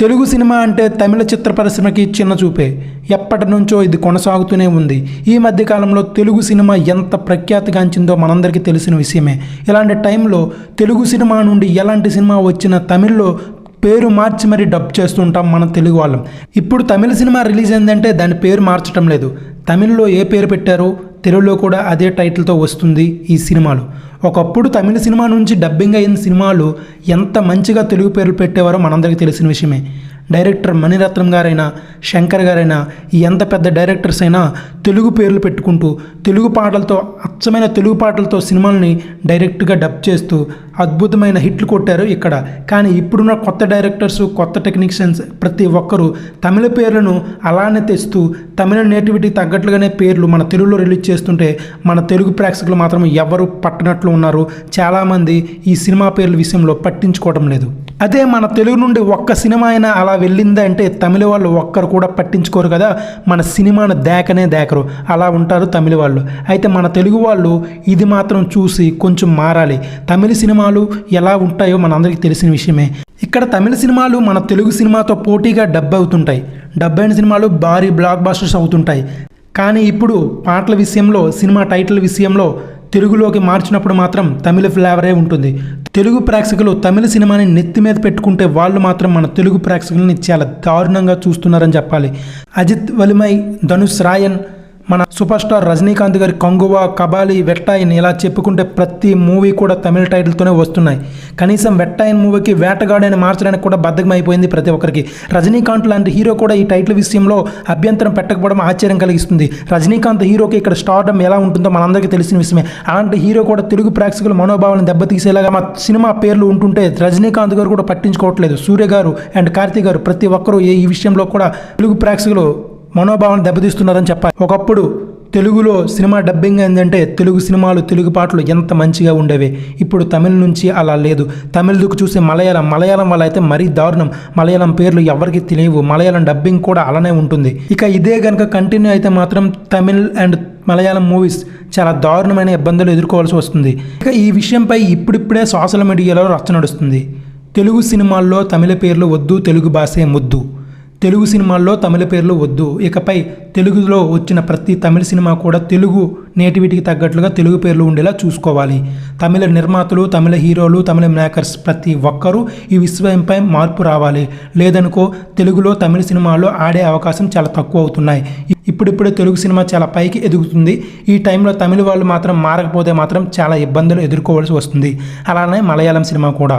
Telugu cinema అంటే తమిళ చిత్ర పరిశ్రమకి చిన్న చూపే. ఎప్పటి నుంచో ఇది కొనసాగుతూనే ఉంది. ఈ మధ్యకాలంలో తెలుగు సినిమా ఎంత ప్రఖ్యాతిగాంచిందో మనందరికీ తెలిసిన విషయమే. ఇలాంటి టైంలో తెలుగు సినిమా నుండి ఎలాంటి సినిమా వచ్చినా తమిళ్ళో పేరు మార్చి మరీ డబ్ చేస్తుంటాం మన తెలుగు వాళ్ళం. ఇప్పుడు తమిళ సినిమా రిలీజ్ అయిందంటే దాని పేరు మార్చడం లేదు. తమిళ్ళో ఏ పేరు పెట్టారో? తెలుగులో కూడా అదే టైటిల్తో వస్తుంది ఈ సినిమాలు. ఒకప్పుడు తమిళ సినిమా నుంచి డబ్బింగ్ అయిన సినిమాలు ఎంత మంచిగా తెలుగు పేర్లు పెట్టేవారో మనందరికీ తెలిసిన విషయమే. డైరెక్టర్ మణిరత్నం గారైనా శంకర్ గారైనా ఎంత పెద్ద డైరెక్టర్స్ అయినా తెలుగు పేర్లు పెట్టుకుంటూ తెలుగు పాటలతో అచ్చమైన తెలుగు పాటలతో సినిమాల్ని డైరెక్ట్గా డబ్ చేస్తూ అద్భుతమైన హిట్లు కొట్టారు ఇక్కడ. కానీ ఇప్పుడున్న కొత్త డైరెక్టర్స్ కొత్త టెక్నీషియన్స్ ప్రతి ఒక్కరూ తమిళ పేర్లను అలానే తెస్తూ తమిళ నేటివిటీ తగ్గట్లుగానే పేర్లు మన తెలుగులో రిలీజ్ చేస్తుంటే మన తెలుగు ప్రేక్షకులు మాత్రం ఎవరు పట్టనట్లు ఉన్నారు. చాలామంది ఈ సినిమా పేర్ల విషయంలో పట్టించుకోవడం లేదు. అదే మన తెలుగు నుండి ఒక్క సినిమా అయినా అలా వెళ్ళిందంటే తమిళ వాళ్ళు ఒక్కరు కూడా పట్టించుకోరు కదా. మన సినిమాను దేకనే దేకరు. అలా ఉంటారు తమిళ వాళ్ళు. అయితే మన తెలుగు వాళ్ళు ఇది మాత్రం చూసి కొంచెం మారాలి. తమిళ సినిమాలు ఎలా ఉంటాయో మనందరికీ తెలిసిన విషయమే. ఇక్కడ తమిళ సినిమాలు మన తెలుగు సినిమాతో పోటీగా డబ్ అవుతుంటాయి. డబ్ అయిన సినిమాలు భారీ బ్లాక్ బాస్టర్స్ అవుతుంటాయి. కానీ ఇప్పుడు పాటల విషయంలో సినిమా టైటిల్ విషయంలో తెలుగులోకి మార్చినప్పుడు మాత్రం తమిళ ఫ్లేవరే ఉంటుంది. తెలుగు ప్రేక్షకులు తమిళ సినిమాని నెత్తి మీద పెట్టుకుంటే వాళ్ళు మాత్రం మన తెలుగు ప్రేక్షకుల్ని చాలా దారుణంగా చూస్తున్నారని చెప్పాలి. అజిత్ వలిమై ధనుష్ రాయన్ మన సూపర్ స్టార్ రజనీకాంత్ గారి కంగువ కబాలి వెట్టాయిన్ ఇలా చెప్పుకుంటే ప్రతి మూవీ కూడా తమిళ టైటిల్తోనే వస్తున్నాయి. కనీసం వెట్టాయిన్ మూవీకి వేటగాడని మార్చడానికి కూడా బద్ధకం అయిపోయింది ప్రతి ఒక్కరికి. రజనీకాంత్ లాంటి హీరో కూడా ఈ టైటిల్ విషయంలో అభ్యంతరం పెట్టకపోవడం ఆశ్చర్యం కలిగిస్తుంది. రజనీకాంత్ హీరోకి ఇక్కడ స్టార్డమ్ ఎలా ఉంటుందో మనందరికీ తెలిసిన విషయమే. అలాంటి హీరో కూడా తెలుగు ప్రేక్షకుల మనోభావాలను దెబ్బతీసేలాగా మా సినిమా పేర్లు ఉంటుంటే రజనీకాంత్ గారు కూడా పట్టించుకోవట్లేదు. సూర్య గారు అండ్ కార్తీ గారు ప్రతి ఒక్కరూ ఈ విషయంలో కూడా తెలుగు ప్రేక్షకులు మనోభావాన్ని దెబ్బతీస్తున్నారని చెప్పాలి. ఒకప్పుడు తెలుగులో సినిమా డబ్బింగ్ ఏంటంటే తెలుగు సినిమాలు తెలుగు పాటలు ఎంత మంచిగా ఉండేవి? ఇప్పుడు తమిళ నుంచి అలా లేదు. తమిళకు చూసే మలయాళం మలయాళం వల్ల అయితే మరీ దారుణం. మలయాళం పేర్లు ఎవరికి తెలియవు. మలయాళం డబ్బింగ్ కూడా అలానే ఉంటుంది. ఇక ఇదే కనుక కంటిన్యూ అయితే మాత్రం తమిళ్ అండ్ మలయాళం మూవీస్ చాలా దారుణమైన ఇబ్బందులు ఎదుర్కోవాల్సి వస్తుంది. ఇక ఈ విషయంపై ఇప్పుడిప్పుడే సోషల్ మీడియాలో రచ్చ నడుస్తుంది. తెలుగు సినిమాల్లో తమిళ పేర్లు వద్దు తెలుగు భాషే ముద్దు. తెలుగు సినిమాల్లో తమిళ పేర్లు వద్దు. ఇకపై తెలుగులో వచ్చిన ప్రతి తమిళ సినిమా కూడా తెలుగు నేటివిటీకి తగ్గట్లుగా తెలుగు పేర్లు ఉండేలా చూసుకోవాలి. తమిళ నిర్మాతలు తమిళ హీరోలు తమిళ మేకర్స్ ప్రతి ఒక్కరూ ఈ విశ్వంపై మార్పు రావాలి. లేదనుకో తెలుగులో తమిళ సినిమాల్లో ఆడే అవకాశం చాలా తక్కువ అవుతున్నాయి. ఇప్పుడిప్పుడే తెలుగు సినిమా చాలా పైకి ఎదుగుతుంది. ఈ టైంలో తమిళ వాళ్ళు మాత్రం మారకపోతే మాత్రం చాలా ఇబ్బందులు ఎదుర్కోవాల్సి వస్తుంది. అలానే మలయాళం సినిమా కూడా.